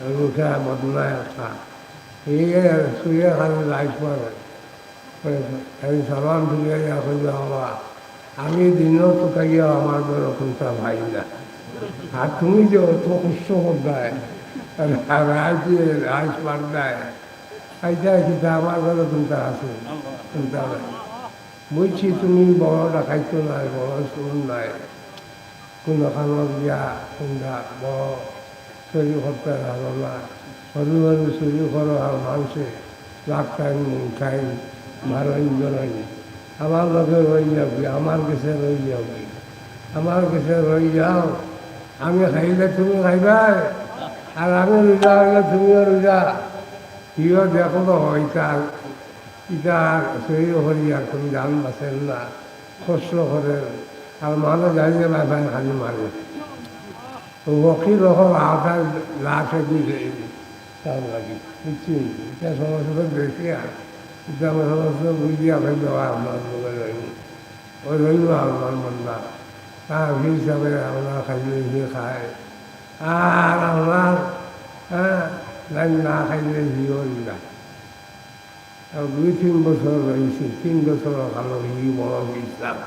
রুখে বদলায় আসা এই শুয়ে খালি লাইট পরে আমি সালাম ঢুকে এখন বাবা আমি দিনও তো তাইয়া আমার কোনটা ভাই না আর তুমি যে অত কষ্ট করতায় রাজ রাজ পাল্টায় আইটা কিন্তু আমার ঘরে কোনটা আছে কোনটা নাই বুঝছি তুমি বড় ডাকাইতো নাই বড় চোর নাই কোনো কামত গিয়া কোনটা বড় চুরি করতে ভালো না সরু সরু চুরি করো আর মানুষে লাখ টাইম টাইম ভালো ইঞ্জন আমার লোকে রয়ে যাবি, আমার কাছে রয়ে যাবি। আমার কাছে রয়ে যাও। আমি খাইলে তুমি খাইবা। আর আমি রোজা হইলে তুমিও রোজা। ইও দেখো তো ইটা ইটা শরীর হরি আর তুমি জান বাঁচেন না। কষ্ট করেন। আর মানুষ জানিয়ে বাবাই খালি মারে ওকিল হল আওতার লাশে দিয়ে তার লাগি বুঝছি এটা সমস্ত দেখি আর এটা আমার সমস্ত বুঝিয়ে আমি দেওয়া আপনার লোকে রইল ওই রইল আমার মন্দা তার হিসাবে আমরা খাইলে সে খায় আর আমার হ্যাঁ না খাইলে হিও না দুই তিন বছর রয়েছে তিন বছর কালো হি বড় ইসলাম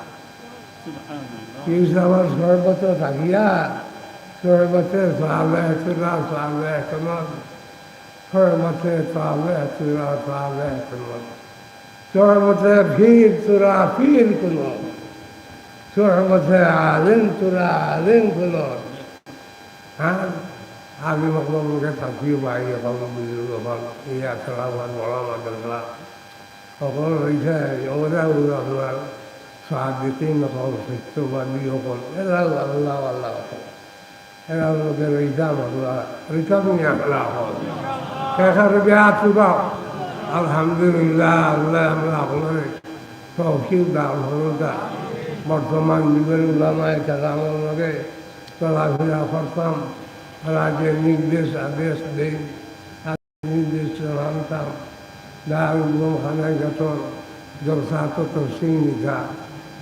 ইসলামের ছয় বছর থাকিয়া সালে এখনত ছয় বছর সালে চূড়া সালে এখনত ছয় বছর ফির চূড়া ফির কোনো ছয় বছর আলেন চূড়া আলেন কোনো হ্যাঁ আগে মকলো মুখে থাকিও বাই এখন বুঝলো এখন ইয়া খেলা হল বড় মাদ্রাসা সকল রয়েছে ওরা আপনার সাহায্যতেই নকল সত্যবাদী সকল এরা আল্লাহ আল্লাহ এরা লোকের রিজাম আল্লাহ রিজাম আল্লাহ শেখার বেয়া চুকাও আলহামদুলিল্লাহ আল্লাহ আমরা আপনার তৌফিক দান হলতা বর্তমান যুগের উলামায় কালামের লগে চলাফেরা করতাম রাজ্যের নির্দেশ আদেশ দেই নির্দেশ মানতাম দারুল খানায় যখন জলসা তত সিং নিখা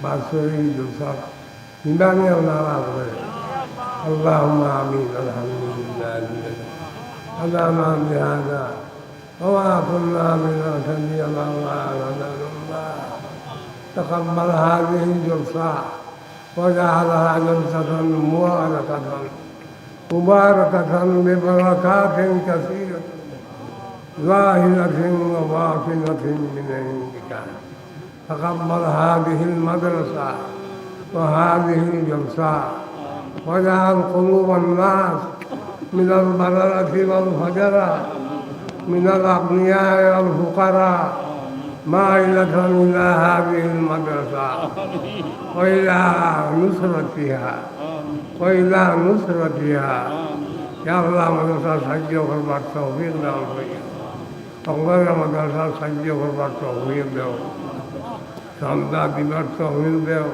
বাৎসরিক জলসা নিবানে ওনারা করে اللهم آمين الحمد لله الذي هدانا بهذا وما كنا لنهتدي لولا أن هدانا الله تقبل هذه الجلسة وجعلها جلسة مباركة. مباركة ببركات كثيرة. ظاهرة وباطنة من عندك. تقبل هذه المدرسة وهذه الجلسة. واجعل قلوب الناس من البررة والفجرة من الأغنياء والفقراء مائلة إلى هذه المدرسة وإلى نصرتها وإلى نصرتها يا الله مدرسة سجل وخربات توفيق دعوة فيها الله مدرسة سجل وخربات توفيق دعوة সন্ধ্যা দিবার তহবিল দেও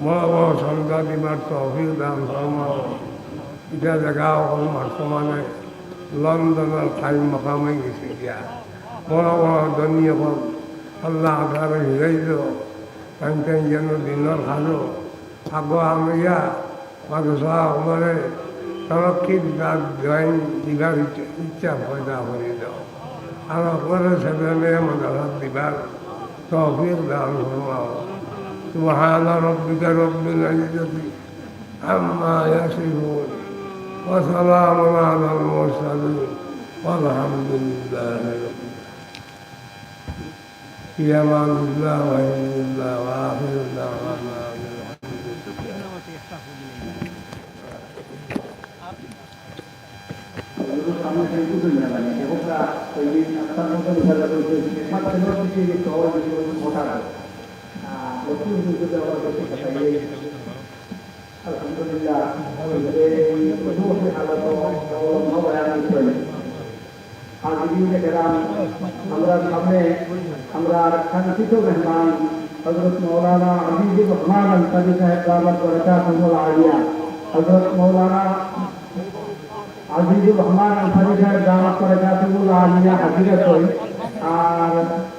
মহামহ সন্ধ্যা বিমার তহবিল দান ধর্ম ইটা জেগা অকল বর্তমানে লন্ডনের ঠাই মকামে গেছে এতিয়া বড় বড় ধনী অকল আল্লাহ আধারে হিরাই দিল তাই যেন দিনের খালো আগ আমরা মাদ্রাসা আমাদের তরক্ষিত দাঁত জয়েন দিবার ইচ্ছা পয়দা করে দাও আর আপনারা ছেলে মেয়ে মাদ্রাসা দিবার তহবিল দান ধর্ম سبحان ربك رب العزة عما يصفون وسلام على المرسلين والحمد لله رب في أمان الله وعلم الله وآخر دعوانا أن होती हुई गुजर करके बताइए अलहमदिल्ला वज़ू की हालतों और अनुभव बयान करें हाजिरीन कराम हमारा सामने हमारा संचित मेहमान हज़रत मौलाना अज़ीज़ रहमान अंसारी साहब दामत बरका आलिया हज़रत मौलाना अज़ीज़ रहमान अंसारी साहब दामत बरका आलिया हकीकत हुई और